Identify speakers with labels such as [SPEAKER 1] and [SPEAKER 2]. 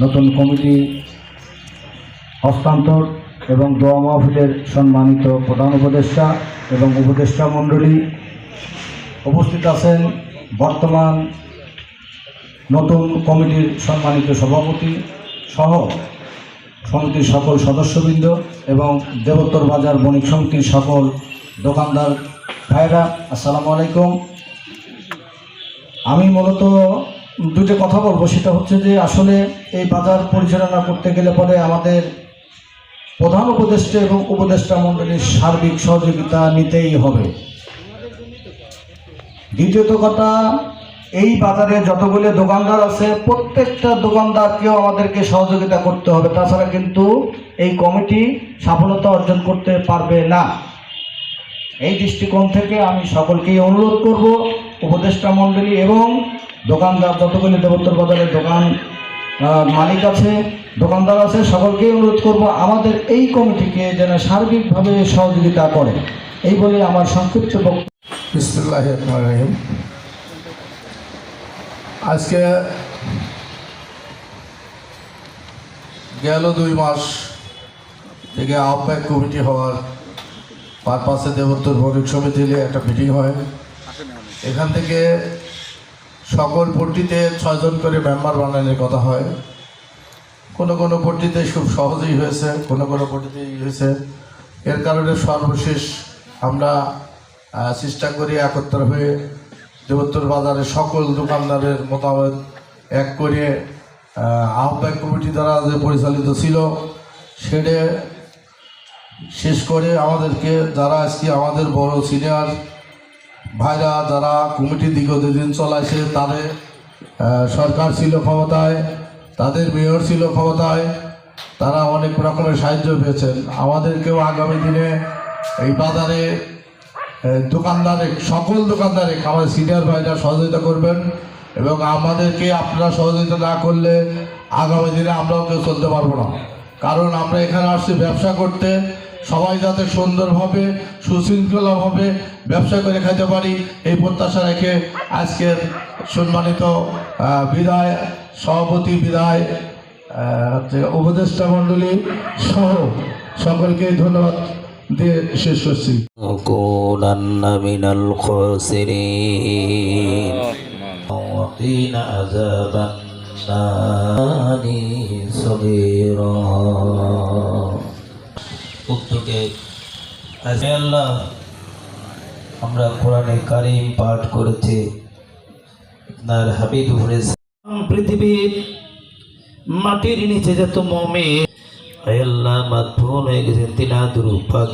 [SPEAKER 1] নতুন কমিটি হস্তান্তর এবং দোয়া মাহফিলের সম্মানিত প্রধান উপদেষ্টা এবং উপদেষ্টা মণ্ডলী উপস্থিত আছেন বর্তমান নতুন কমিটির সম্মানিত সভাপতি সহ সমিতির সকল সদস্যবৃন্দ এবং দেবোত্তর বাজার বণিক সমিতির সকল দোকানদার ভাইরা আসসালামু আলাইকুম। আমি মূলত দুটো কথা বলব, সেটা হচ্ছে যে আসলে এই বাজার পরিচালনা করতে গেলে পরে আমাদের প্রধান উপদেষ্টা এবং উপদেষ্টা মণ্ডলীর সার্বিক সহযোগিতা নিতেই হবে। দ্বিতীয়ত কথা, এই বাজারে যতগুলো দোকানদার আছে, প্রত্যেকটা দোকানদারকেও আমাদেরকে সহযোগিতা করতে হবে। তাছাড়া কিন্তু এই কমিটি সফলতা অর্জন করতে পারবে না। এই দৃষ্টিকোণ থেকে আমি সকলকেই অনুরোধ করব, উপদেষ্টা মণ্ডলী এবং দোকানদার যতগুলি দেবোত্তর বাজারের দোকান মালিক আছে, দোকানদার আছে সকলকেই অনুরোধ করব আমাদের এই কমিটিকে যেন সার্বিকভাবে সহযোগিতা করে। এই বলে আমার সংক্ষিপ্ত বক্তব্য।
[SPEAKER 2] আজকে গেল দুই মাস থেকে আহ্বায়ক কমিটি হওয়ার পারপাসে দেবোত্তর ভৌতিক সমিতি একটা মিটিং হয়। এখান থেকে সকল পট্টিতে ছয়জন করে মেম্বার বানানোর কথা হয়। কোনো কোনো পট্টিতে খুব সহজেই হয়েছে কোনো কোনো পট্টিতে হয়েছে। এর কারণে সর্বশেষ আমরা চেষ্টা করি একত্র হয়ে দেবোত্তর বাজারের সকল দোকানদারের মতামত এক করে আহ, আহ্বায়ক কমিটি দ্বারা যে পরিচালিত ছিল সেটা শেষ করে আমাদেরকে যারা আজকে আমাদের বড় সিনিয়র ভাইরা, যারা কমিটি বিগত দিন চলাইছে তাদের সরকার ছিল ক্ষমতায়, তাদের মেয়র ছিল ক্ষমতায়, তারা অনেক রকমের সাহায্য পেয়েছেন। আমাদেরকেও আগামী দিনে এই বাজারে দোকানদারে, সকল দোকানদারে, আমাদের সিনিয়র ভাইরা সহযোগিতা করবেন এবং আমাদেরকে আপনারা সহযোগিতা না করলে আগামী দিনে আমরাও কেউ চলতে পারব না। কারণ আমরা এখানে আসছি ব্যবসা করতে সবাই যাতে সুন্দরভাবে সুশৃঙ্খলভাবে ব্যবসা করে খেতে পারি এই প্রত্যাশা রেখে আজকের সম্মানিত আহ, বিদায় সভাপতি বিদায় আহ, হচ্ছে উপদেষ্টা মণ্ডলী সহ সকলকে ধন্যবাদ দিয়ে শেষ করছি
[SPEAKER 3] لنكونن من الخاسرين وقنا عذاب النار صغيرا আজকে আল্লাহ আমরা কোরআনে কারিম পাঠ করেছি। আপনার হাবিব পৃথিবীর মাটির নিচে যত মমে আল্লাহ মাধ্যম হয়ে গেছেন, তিনাদুর পাক।